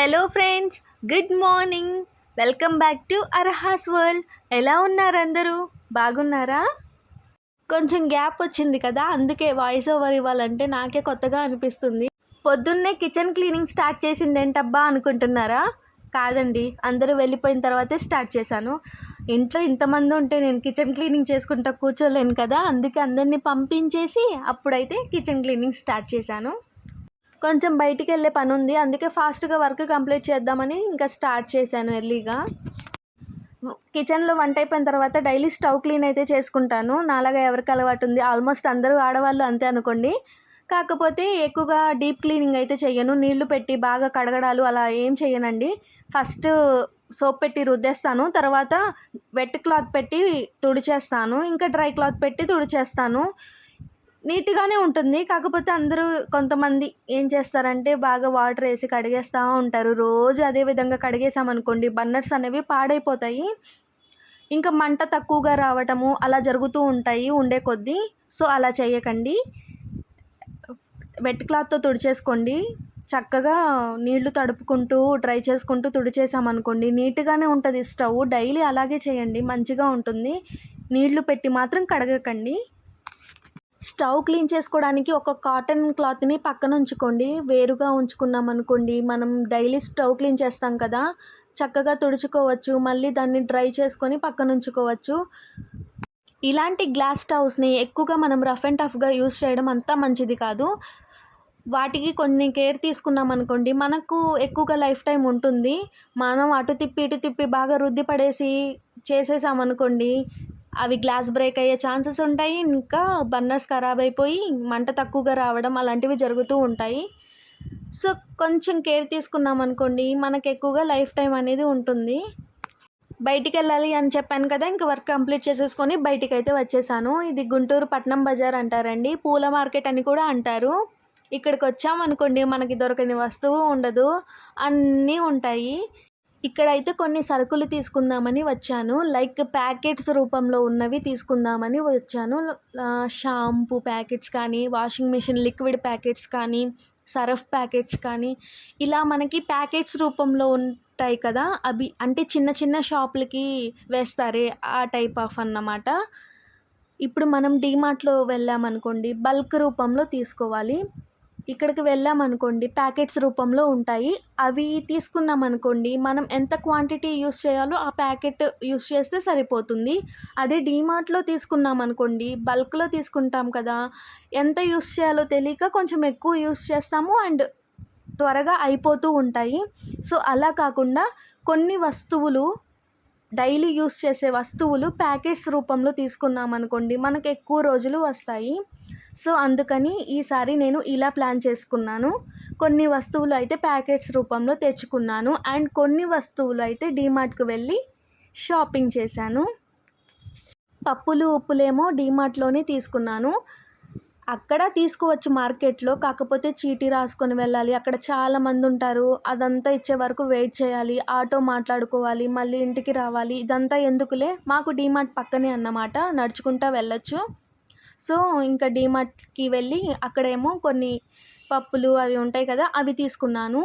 Hello friends good morning. Welcome back to Arha's world. ఎలా ఉన్నారు అందరూ? బాగున్నారా? కొంచెం గ్యాప్ వచ్చింది కదా అందుకే వాయిస్ ఓవర్ ఇవ్వాలంటే నాకే కొత్తగా అనిపిస్తుంది. పొద్దున్నే కిచెన్ క్లీనింగ్ స్టార్ట్ చేసింది ఏంటబ్బా అనుకుంటున్నారా? కాదండి అందరూ వెళ్ళిపోయిన తర్వాతే స్టార్ట్ చేశాను. ఇంట్లో ఇంతమంది ఉంటే నేను కిచెన్ క్లీనింగ్ చేసుకుంటా కూర్చోలేను కదా అందుకే అందరినీ పంపించేసి అప్పుడైతే కిచెన్ క్లీనింగ్ స్టార్ట్ చేశాను. కొంచెం బయటికి వెళ్ళే పని ఉంది అందుకే ఫాస్ట్గా వర్క్ కంప్లీట్ చేద్దామని ఇంకా స్టార్ట్ చేశాను ఎర్లీగా. కిచెన్లో వంట అయిపోయిన తర్వాత డైలీ స్టవ్ క్లీన్ అయితే చేసుకుంటాను. నాలాగా ఎవరికి అలవాటు ఉంది. ఆల్మోస్ట్ అందరూ ఆడవాళ్ళు అంతే అనుకోండి. కాకపోతే ఎక్కువగా డీప్ క్లీనింగ్ అయితే చేయను నీళ్ళు పెట్టి బాగా కడగడాలు అలా ఏం చేయనండి ఫస్ట్ సోప్ పెట్టి రుద్దేస్తాను. తర్వాత వెట్ క్లాత్ పెట్టి తుడిచేస్తాను. ఇంకా డ్రై క్లాత్ పెట్టి తుడిచేస్తాను. నీట్గానే ఉంటుంది. కాకపోతే అందరూ కొంతమంది ఏం చేస్తారంటే బాగా వాటర్ వేసి కడిగేస్తూ ఉంటారు. రోజు అదే విధంగా కడిగేసామనుకోండి బన్నర్స్ అనేవి పాడైపోతాయి. ఇంకా మంట తక్కువగా రావటము అలా జరుగుతూ ఉంటాయి ఉండే కొద్దీ. సో అలా చేయకండి వెట్ క్లాత్తో తుడిచేసుకోండి. చక్కగా నీళ్ళు తడుపుకుంటూ డ్రై చేసుకుంటూ తుడిచేసామనుకోండి నీట్గానే ఉంటుంది. స్టవ్ డైలీ అలాగే చేయండి మంచిగా ఉంటుంది. నీళ్ళు పెట్టి మాత్రం కడగకండి. స్టవ్ క్లీన్ చేసుకోవడానికి ఒక కాటన్ క్లాత్ని పక్కన ఉంచుకోండి. వేరుగా ఉంచుకున్నాం అనుకోండి మనం డైలీ స్టవ్ క్లీన్ చేస్తాం కదా చక్కగా తుడుచుకోవచ్చు మళ్ళీ దాన్ని డ్రై చేసుకొని పక్కన ఉంచుకోవచ్చు. ఇలాంటి గ్లాస్ స్టవ్స్ని ఎక్కువగా మనం రఫ్ అండ్ టఫ్గా యూస్ చేయడం అంతా మంచిది కాదు. వాటికి కొన్ని కేర్ తీసుకున్నాం అనుకోండి మనకు ఎక్కువగా లైఫ్ టైం ఉంటుంది. మనం అటు తిప్పి ఇటు తిప్పి బాగా రుద్ది పడేసి చేసేసామనుకోండి అవి గ్లాస్ బ్రేక్ అయ్యే ఛాన్సెస్ ఉంటాయి. ఇంకా బర్నర్స్ ఖరాబ్ అయిపోయి మంట తక్కువగా రావడం అలాంటివి జరుగుతూ ఉంటాయి. సో కొంచెం కేర్ తీసుకున్నాం అనుకోండి. మనకు ఎక్కువగా లైఫ్ టైం అనేది ఉంటుంది. బయటికి వెళ్ళాలి అని చెప్పాను కదా ఇంక వర్క్ కంప్లీట్ చేసేసుకొని బయటికి అయితే వచ్చేసాను. ఇది గుంటూరు పట్నం బజార్ అంటారండి. పూల మార్కెట్ అని కూడా అంటారు. ఇక్కడికి వచ్చామనుకోండి మనకి దొరకని వస్తువు ఉండదు. అన్నీ ఉంటాయి. ఇక్కడైతే కొన్ని సరుకులు తీసుకుందామని వచ్చాను. లైక్ ప్యాకెట్స్ రూపంలో ఉన్నవి తీసుకుందామని వచ్చాను. షాంపూ ప్యాకెట్స్ కానీ వాషింగ్ మిషన్ లిక్విడ్ ప్యాకెట్స్ కానీ సరఫ్ ప్యాకెట్స్ కానీ ఇలా మనకి ప్యాకెట్స్ రూపంలో ఉంటాయి కదా. అవి అంటే చిన్న చిన్న షాపులకి వేస్తారే ఆ టైప్ ఆఫ్ అన్నమాట. ఇప్పుడు మనం డీమార్ట్లో వెళ్ళామనుకోండి బల్క్ రూపంలో తీసుకోవాలి. ఇక్కడికి వెళ్ళామనుకోండి ప్యాకెట్స్ రూపంలో ఉంటాయి. అవి తీసుకున్నాం అనుకోండి మనం ఎంత క్వాంటిటీ యూస్ చేయాలో ఆ ప్యాకెట్ యూస్ చేస్తే సరిపోతుంది. అదే డీమార్ట్లో తీసుకున్నాం అనుకోండి బల్క్లో తీసుకుంటాం కదా ఎంత యూస్ చేయాలో తెలియక కొంచెం ఎక్కువ యూస్ చేస్తాము అండ్ త్వరగా అయిపోతూ ఉంటాయి. సో అలా కాకుండా కొన్ని వస్తువులు డైలీ యూస్ చేసే వస్తువులు ప్యాకెట్స్ రూపంలో తీసుకున్నాం అనుకోండి మనకు ఎక్కువ రోజులు వస్తాయి. సో అందుకని ఈసారి నేను ఇలా ప్లాన్ చేసుకున్నాను. కొన్ని వస్తువులు అయితే ప్యాకెట్స్ రూపంలో తెచ్చుకున్నాను. అండ్ కొన్ని వస్తువులు అయితే డీమార్ట్కి వెళ్ళి షాపింగ్ చేశాను. పప్పులు ఉప్పులేమో డీమార్ట్లోనే తీసుకున్నాను. అక్కడ తీసుకోవచ్చు మార్కెట్లో. కాకపోతే చీటీ రాసుకొని వెళ్ళాలి. అక్కడ చాలా మంది ఉంటారు. అదంతా ఇచ్చే వరకు వెయిట్ చేయాలి. ఆటో మాట్లాడుకోవాలి. మళ్ళీ ఇంటికి రావాలి. ఇదంతా ఎందుకులే? మాకు డీమార్ట్ పక్కనే అన్నమాట. నడుచుకుంటా వెళ్ళొచ్చు. సో ఇంకా డీమార్ట్కి వెళ్ళి అక్కడేమో కొన్ని పప్పులు అవి ఉంటాయి కదా అవి తీసుకున్నాను.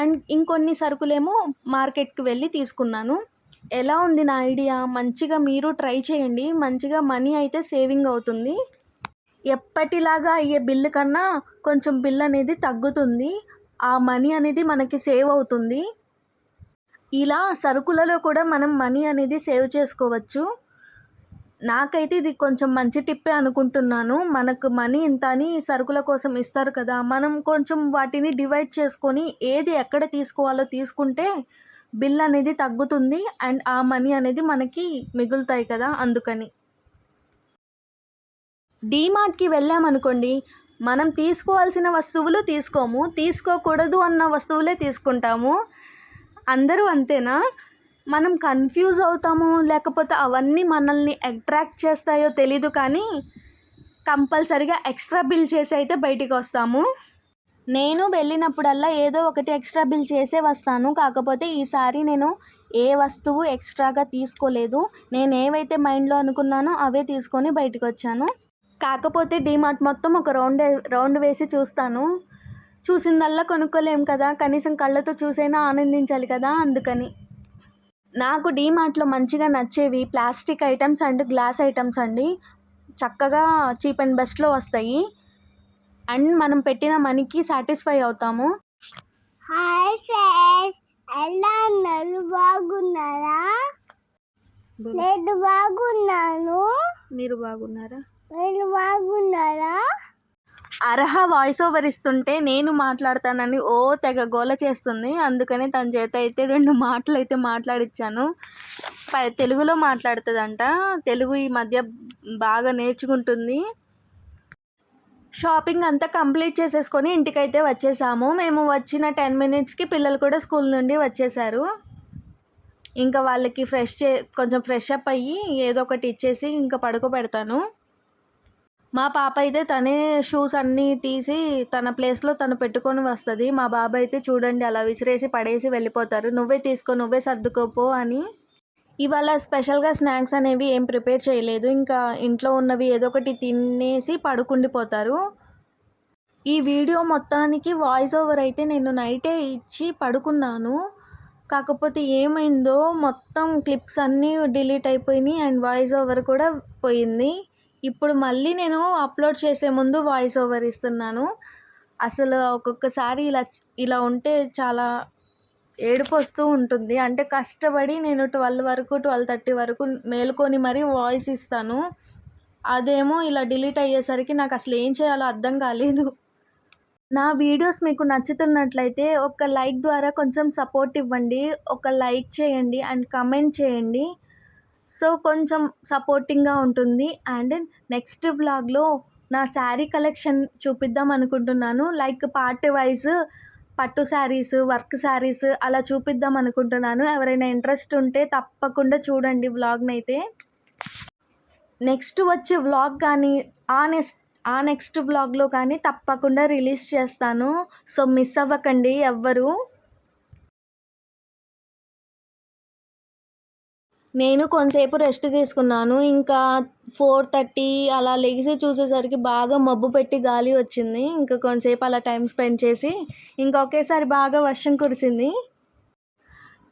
అండ్ ఇంకొన్ని సరుకులేమో మార్కెట్కి వెళ్ళి తీసుకున్నాను. ఎలా ఉంది నా ఐడియా? మంచిగా మీరు ట్రై చేయండి. మంచిగా మనీ అయితే సేవింగ్ అవుతుంది. ఎప్పటిలాగా అయ్యే బిల్లు కన్నా కొంచెం బిల్ అనేది తగ్గుతుంది. ఆ మనీ అనేది మనకి సేవ్ అవుతుంది. ఇలా సరుకులలో కూడా మనం మనీ అనేది సేవ్ చేసుకోవచ్చు. నాకైతే ఇది కొంచెం మంచి టిప్పే అనుకుంటున్నాను. మనకు మనీ ఇంత అని సరుకుల కోసం ఇస్తారు కదా మనం కొంచెం వాటిని డివైడ్ చేసుకొని ఏది ఎక్కడ తీసుకోవాలో తీసుకుంటే బిల్ అనేది తగ్గుతుంది అండ్ ఆ మనీ అనేది మనకి మిగులుతాయి కదా అందుకని. డీమార్ట్కి వెళ్ళామనుకోండి మనం తీసుకోవాల్సిన వస్తువులు తీసుకోము తీసుకోకూడదు అన్న వస్తువులే తీసుకుంటాము. అందరూ అంతేనా? మనం కన్ఫ్యూజ్ అవుతాము లేకపోతే అవన్నీ మనల్ని అట్రాక్ట్ చేస్తాయో తెలీదు కానీ కంపల్సరిగా ఎక్స్ట్రా బిల్ చేసి అయితే బయటికి వస్తాము. నేను వెళ్ళినప్పుడల్లా ఏదో ఒకటి ఎక్స్ట్రా బిల్ చేసే వస్తాను. కాకపోతే ఈసారి నేను ఏ వస్తువు ఎక్స్ట్రాగా తీసుకోలేదు. నేను ఏవైతే మైండ్లో అనుకున్నానో అవే తీసుకొని బయటకు వచ్చాను. కాకపోతే డీమార్ట్ మొత్తం ఒక రౌండ్ రౌండ్ వేసి చూస్తాను. చూసిందల్లా కొనుక్కోలేం కదా. కనీసం కళ్ళతో చూసైనా ఆనందించాలి కదా అందుకని. నాకు డీమార్ట్లో మంచిగా నచ్చేవి plastic items and glass items అండి. చక్కగా చీప్ అండ్ బెస్ట్లో వస్తాయి. అండ్ మనం పెట్టిన మనీకి సాటిస్ఫై అవుతాము. హాయ్ ఫ్రెండ్స్ ఎలా ఉన్నారు? బాగున్నారా? నేను బాగున్నాను. మీరు బాగున్నారా? మీరు బాగున్నారా? అర్హ వాయిస్ ఓవర్ ఇస్తుంటే నేను మాట్లాడతానని ఓ తెగ గోల చేస్తుంది. అందుకనే తన చేత అయితే రెండు మాటలు అయితే మాట్లాడిచ్చాను. తెలుగులో మాట్లాడుతుందంట. తెలుగు ఈ మధ్య బాగా నేర్చుకుంటుంది. షాపింగ్ అంతా కంప్లీట్ చేసేసుకొని ఇంటికైతే వచ్చేసాము. మేము వచ్చిన టెన్ మినిట్స్కి పిల్లలు కూడా స్కూల్ నుండి వచ్చేసారు. ఇంకా వాళ్ళకి ఫ్రెష్ చే కొంచెం ఫ్రెష్ అప్ అయ్యి ఏదో ఒకటి ఇచ్చేసి ఇంకా పడుకోబెడతాను. మా పాప అయితే తనే షూస్ అన్నీ తీసి తన ప్లేస్లో తను పెట్టుకొని వస్తుంది. మా బాబు అయితే చూడండి అలా విసిరేసి పడేసి వెళ్ళిపోతారు. నువ్వే తీసుకో నువ్వే సర్దుకోపో అని. ఇవాళ స్పెషల్గా స్నాక్స్ అనేవి ఏం ప్రిపేర్ చేయలేదు. ఇంకా ఇంట్లో ఉన్నవి ఏదో ఒకటి తినేసి పడుకుండిపోతారు. ఈ వీడియో మొత్తానికి వాయిస్ ఓవర్ అయితే నేను నైటే ఇచ్చి పడుకున్నాను. కాకపోతే ఏమైందో మొత్తం క్లిప్స్ అన్నీ డిలీట్ అయిపోయినాయి అండ్ వాయిస్ ఓవర్ కూడా పోయింది. ఇప్పుడు మళ్ళీ నేను అప్లోడ్ చేసే ముందు వాయిస్ ఓవర్ ఇస్తున్నాను. అసలు ఒక్కొక్కసారి ఇలా ఇలా ఉంటే చాలా ఏడుపు వస్తూ ఉంటుంది. అంటే కష్టపడి నేను ట్వెల్వ్ వరకు ట్వెల్వ్ థర్టీ వరకు మేలుకొని మరీ వాయిస్ ఇస్తాను. అదేమో ఇలా డిలీట్ అయ్యేసరికి నాకు అసలు ఏం చేయాలో అర్థం కాలేదు. నా వీడియోస్ మీకు నచ్చుతున్నట్లయితే ఒక లైక్ ద్వారా కొంచెం సపోర్ట్ ఇవ్వండి. ఒక లైక్ చేయండి అండ్ కమెంట్ చేయండి. సో కొంచెం సపోర్టింగ్గా ఉంటుంది. అండ్ నెక్స్ట్ వ్లాగ్లో నా శారీ కలెక్షన్ చూపిద్దాం అనుకుంటున్నాను. లైక్ పార్ట్ వైజ్ పట్టు శారీస్ వర్క్ శారీస్ అలా చూపిద్దాం అనుకుంటున్నాను. ఎవరైనా ఇంట్రెస్ట్ ఉంటే తప్పకుండా చూడండి వ్లాగ్ని అయితే నెక్స్ట్ వచ్చే వ్లాగ్ కానీ ఆ నెక్స్ట్ ఆ నెక్స్ట్ వ్లాగ్లో కానీ తప్పకుండా రిలీజ్ చేస్తాను. సో మిస్ అవ్వకండి ఎవ్వరు. నేను కొంతసేపు రెస్ట్ తీసుకున్నాను. ఇంకా ఫోర్ థర్టీ అలా లెగిసి చూసేసరికి బాగా మబ్బు పెట్టి గాలి వచ్చింది. ఇంకా కొంతసేపు అలా టైం స్పెండ్ చేసి ఇంకా ఒకేసారి బాగా వర్షం కురిసింది.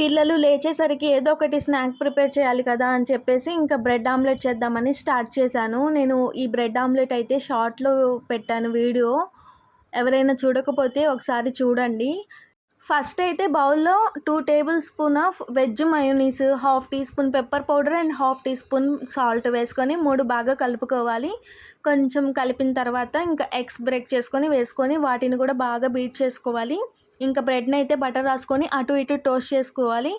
పిల్లలు లేచేసరికి ఏదో ఒకటి స్నాక్ ప్రిపేర్ చేయాలి కదా అని చెప్పేసి ఇంకా బ్రెడ్ ఆమ్లెట్ చేద్దామని స్టార్ట్ చేశాను. నేను ఈ బ్రెడ్ ఆమ్లెట్ అయితే షార్ట్లో పెట్టాను వీడియో. ఎవరైనా చూడకపోతే ఒకసారి చూడండి. ఫస్ట్ అయితే బౌల్లో two tablespoon of veg mayonnaise half teaspoon pepper powder and half teaspoon salt వేసుకొని మూడు బాగా కలుపుకోవాలి. కొంచెం కలిపిన తర్వాత ఇంకా ఎగ్స్ బ్రేక్ చేసుకొని వేసుకొని వాటిని కూడా బాగా బీట్ చేసుకోవాలి. ఇంకా బ్రెడ్ని అయితే బటర్ రాసుకొని అటు ఇటు టోస్ట్ చేసుకోవాలి.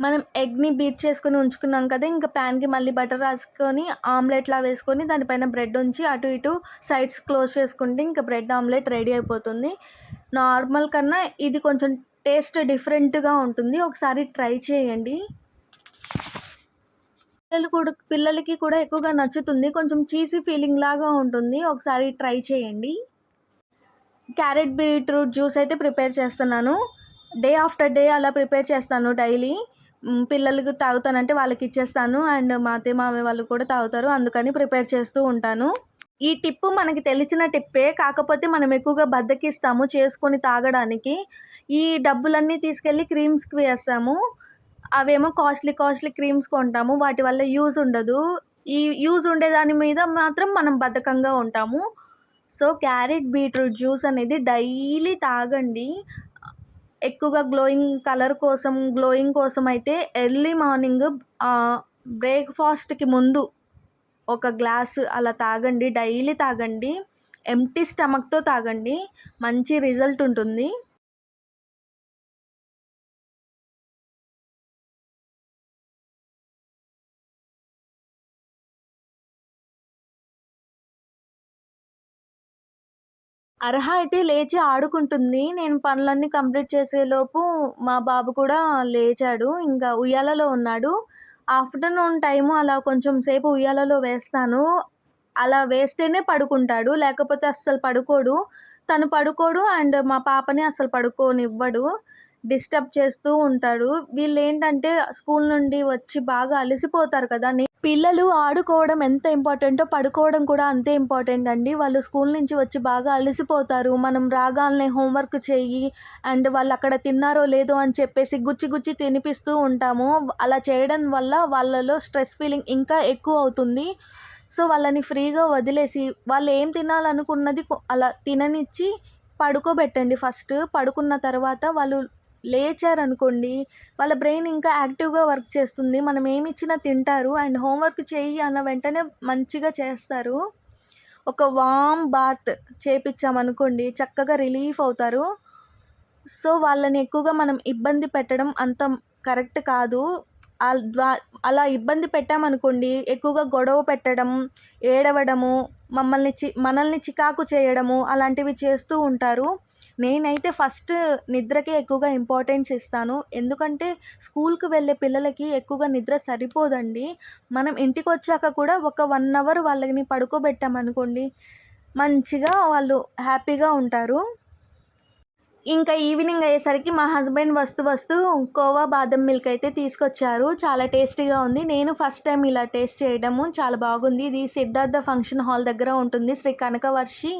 మనం ఎగ్ని బీట్ చేసుకొని ఉంచుకున్నాం కదా ఇంకా ప్యాన్కి మళ్ళీ బటర్ రాసుకొని ఆమ్లెట్లా వేసుకొని దానిపైన బ్రెడ్ ఉంచి అటు ఇటు సైడ్స్ క్లోజ్ చేసుకుంటే ఇంకా బ్రెడ్ ఆమ్లెట్ రెడీ అయిపోతుంది. నార్మల్ కన్నా ఇది కొంచెం టేస్ట్ డిఫరెంట్గా ఉంటుంది. ఒకసారి ట్రై చేయండి. పిల్లలు కూడా పిల్లలకి కూడా ఎక్కువగా నచ్చుతుంది. కొంచెం చీసీ ఫీలింగ్ లాగా ఉంటుంది. ఒకసారి ట్రై చేయండి. క్యారెట్ బీట్రూట్ జ్యూస్ అయితే ప్రిపేర్ చేస్తున్నాను. డే ఆఫ్టర్ డే అలా ప్రిపేర్ చేస్తాను డైలీ. పిల్లలకు పిల్లలకి తాగుతానంటే వాళ్ళకి ఇచ్చేస్తాను. అండ్ మా అత్తయ్య మామయ్య వాళ్ళు కూడా తాగుతారు. అందుకని ప్రిపేర్ చేస్తూ ఉంటాను. ఈ టిప్పు మనకి తెలిసిన టిప్పే. కాకపోతే మనం ఎక్కువగా బద్దకిస్తాము చేసుకొని తాగడానికి. ఈ డబ్బులన్నీ తీసుకెళ్ళి క్రీమ్స్కి వేస్తాము. అవేమో కాస్ట్లీ కాస్ట్లీ క్రీమ్స్ కొంటాము. వాటి వల్ల యూజ్ ఉండదు. ఈ యూజ్ ఉండే దాని మీద మాత్రం మనం బద్ధకంగా ఉంటాము. సో క్యారెట్ బీట్రూట్ జ్యూస్ అనేది డైలీ తాగండి. ఎక్కువగా గ్లోయింగ్ కలర్ కోసం గ్లోయింగ్ కోసం అయితే ఎర్లీ మార్నింగ్ బ్రేక్ఫాస్ట్కి ముందు ఒక గ్లాసు అలా తాగండి డైలీ తాగండి ఎంటీ స్టమక్తో తాగండి మంచి రిజల్ట్ ఉంటుంది. అర్హ అయితే లేచి ఆడుకుంటుంది. నేను పనులన్నీ కంప్లీట్ చేసేలోపు మా బాబు కూడా లేచాడు. ఇంకా ఉయ్యాలలో ఉన్నాడు. ఆఫ్టర్నూన్ టైము అలా కొంచెం సేపు ఉయ్యాలలో వేస్తాను. అలా వేస్తేనే పడుకుంటాడు. లేకపోతే అస్సలు పడుకోడు. తను పడుకోడు అండ్ మా పాపని అస్సలు పడుకోనివ్వడు. డిస్టర్బ్ చేస్తూ ఉంటాడు. వీళ్ళు ఏంటంటే స్కూల్ నుండి వచ్చి బాగా అలసిపోతారు కదా. పిల్లలు ఆడుకోవడం ఎంత ఇంపార్టెంటో పడుకోవడం కూడా అంతే ఇంపార్టెంట్ అండి. వాళ్ళు స్కూల్ నుంచి వచ్చి బాగా అలసిపోతారు. మనం రాగాలనే హోంవర్క్ చేయి అండ్ వాళ్ళు అక్కడ తిన్నారో లేదో అని చెప్పేసి గుచ్చి గుచ్చి తినిపిస్తూ ఉంటాము. అలా చేయడం వల్ల వాళ్ళలో స్ట్రెస్ ఫీలింగ్ ఇంకా ఎక్కువ అవుతుంది. సో వాళ్ళని ఫ్రీగా వదిలేసి వాళ్ళు ఏం తినాలనుకున్నది అలా తిననిచ్చి పడుకోబెట్టండి ఫస్ట్. పడుకున్న తర్వాత వాళ్ళు లేచారనుకోండి వాళ్ళ బ్రెయిన్ ఇంకా యాక్టివ్గా వర్క్ చేస్తుంది. మనం ఏమి ఇచ్చినా తింటారు. అండ్ హోంవర్క్ చేయి అన్న వెంటనే మంచిగా చేస్తారు. ఒక వామ్ బాత్ చేపించామనుకోండి చక్కగా రిలీఫ్ అవుతారు. సో వాళ్ళని ఎక్కువగా మనం ఇబ్బంది పెట్టడం అంత కరెక్ట్ కాదు. అలా ఇబ్బంది పెట్టామనుకోండి ఎక్కువగా గొడవ పెట్టడం ఏడవడము మమ్మల్ని చి మనల్ని చికాకు చేయడము అలాంటివి చేస్తూ ఉంటారు. నేనైతే ఫస్ట్ నిద్రకే ఎక్కువగా ఇంపార్టెన్స్ ఇస్తాను. ఎందుకంటే స్కూల్కి వెళ్ళే పిల్లలకి ఎక్కువగా నిద్ర సరిపోదండి. మనం ఇంటికి వచ్చాక కూడా ఒక వన్ అవర్ వాళ్ళని పడుకోబెట్టామనుకోండి మంచిగా వాళ్ళు హ్యాపీగా ఉంటారు. ఇంకా ఈవినింగ్ అయ్యేసరికి మా హస్బెండ్ వస్తూ వస్తూ కోవా బాదం మిల్క్ అయితే తీసుకొచ్చారు. చాలా టేస్టీగా ఉంది. నేను ఫస్ట్ టైం ఇలా టేస్ట్ చేయడము. చాలా బాగుంది. ఇది సిద్ధార్థ ఫంక్షన్ హాల్ దగ్గర ఉంటుంది. శ్రీ కనకవర్షి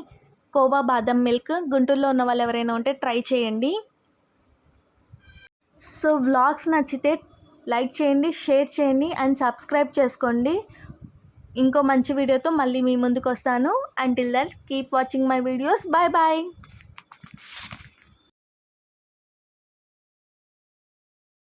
కోవా బాదం మిల్క్. గుంటూరులో ఉన్న వాళ్ళు ఎవరైనా ఉంటే ట్రై చేయండి. సో వ్లాగ్స్ నచ్చితే లైక్ చేయండి షేర్ చేయండి అండ్ సబ్స్క్రైబ్ చేసుకోండి. ఇంకో మంచి వీడియోతో మళ్ళీ మీ ముందుకు వస్తాను until that keep watching my videos bye bye